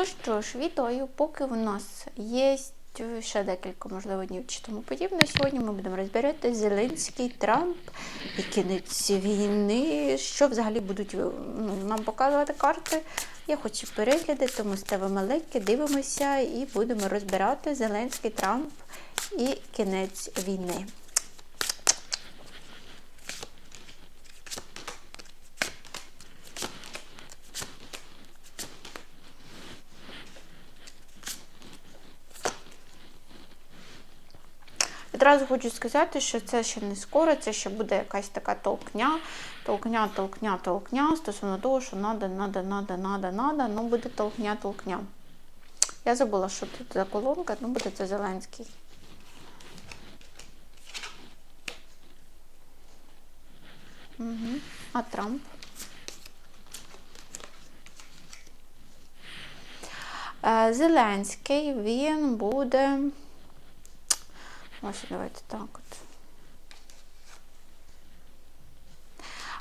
Ну що ж, вітаю, поки в нас є ще декілька, можливо, днів чи тому подібне. Сьогодні ми будемо розбирати Зеленський, Трамп і кінець війни. Що взагалі будуть ну, нам показувати карти? Я хочу перегляди, тому ставимо лайки, дивимося і будемо розбирати Зеленський, Трамп і кінець війни. Відразу хочу сказати, що це ще не скоро, це ще буде якась така толкня, толкня, толкня, толкня стосовно того, що надо, надо, надо, надо, надо, ну буде толкня, толкня. Я забула, що тут за колонка, ну буде це Зеленський. Угу. А Трамп? Е, Зеленський, він буде. Ось давайте так от.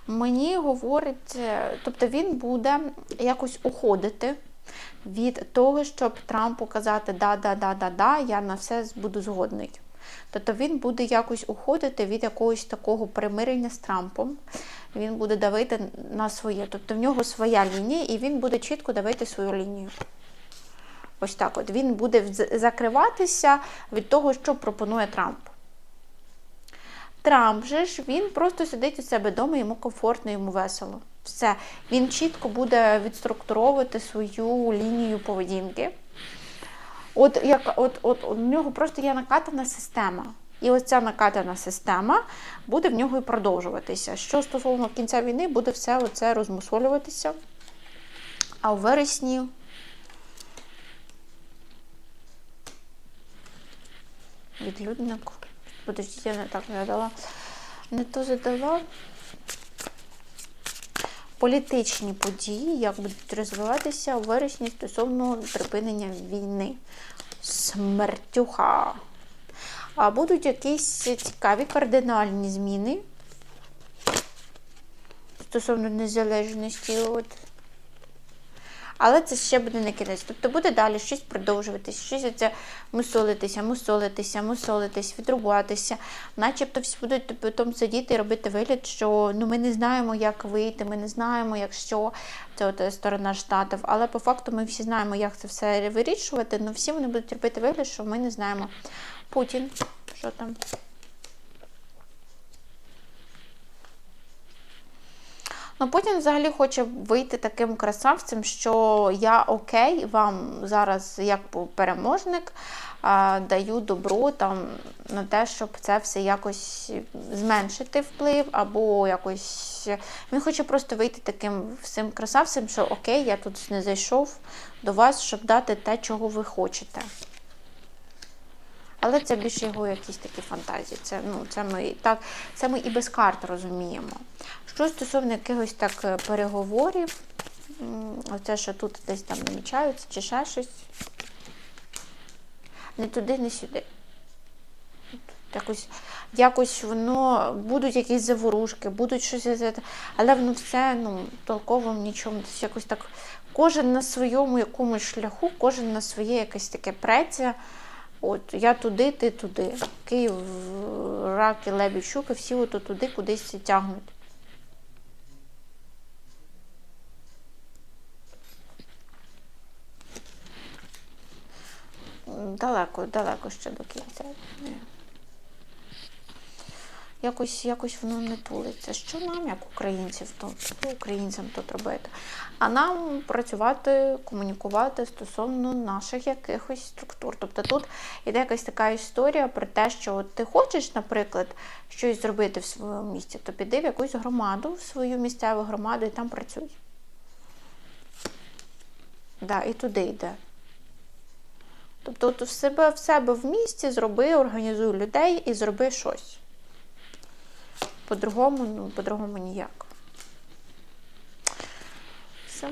Мені говорить, е, тобто він буде якось уходити від того, щоб Трампу казати да-да-да-да-да, я на все буду згодний. Тобто він буде якось уходити від якогось такого примирення з Трампом. Він буде давити на своє. Тобто в нього своя лінія, і він буде чітко давити свою лінію. Ось так от. Він буде закриватися від того, що пропонує Трамп. Трамп же ж він просто сидить у себе вдома, йому комфортно, йому весело. Все. Він чітко буде відструктуровувати свою лінію поведінки. От як от, от, у нього просто є накатана система. І ось ця накатана система буде в нього і продовжуватися. Що стосовно кінця війни, буде все оце розмусолюватися. А у вересні. Відлюдник. Подождіть, я не так задала. Не то задала. Політичні події, як будуть розвиватися у вересні стосовно припинення війни. Смертюха. А будуть якісь цікаві кардинальні зміни стосовно незалежності. От. Але це ще буде не кінець. Тобто буде далі щось продовжуватися, щось це мусолитися, мусолитися, мусолитись, відрубатися. Начебто всі будуть потім сидіти і робити вигляд, що ну ми не знаємо, як вийти, ми не знаємо, як що це от сторона штатів. Але по факту ми всі знаємо, як це все вирішувати. але всі вони будуть робити вигляд, що ми не знаємо. Путін, що там? Ну, Путін взагалі хоче вийти таким красавцем, що я окей, вам зараз, як переможник, даю добро там на те, щоб це все якось зменшити вплив, або якось. Він хоче просто вийти таким всім красавцем, що окей, я тут не зайшов до вас, щоб дати те, чого ви хочете. Але це більше його якісь такі фантазії. Це ну, це, ми так, це ми і без карт розуміємо. Що стосовно якихось так е, переговорів, оце, що тут десь там намічаються, чи ще щось. Не туди, не сюди. Якось якось воно, будуть якісь заворушки, будуть щось, але воно все ну, толково нічому. Якось так, Кожен на своєму якомусь шляху, кожен на своє якесь таке праця. От я туди, ти туди. Київ, раки, лебідь, щуки, всі от туди кудись тягнуть. Далеко, далеко ще до кінця. Якось якось воно не тулиться. Що нам, як українців, то українцям тут робити? А нам працювати, комунікувати стосовно наших якихось структур. Тобто тут іде якась така історія про те, що от ти хочеш, наприклад, щось зробити в своєму місті, то піди в якусь громаду, в свою місцеву громаду і там працюй. Да, І туди йде. Тобто, от в себе в себе в місті зроби, організуй людей і зроби щось. По-другому, ну, по-другому ніяк. Все.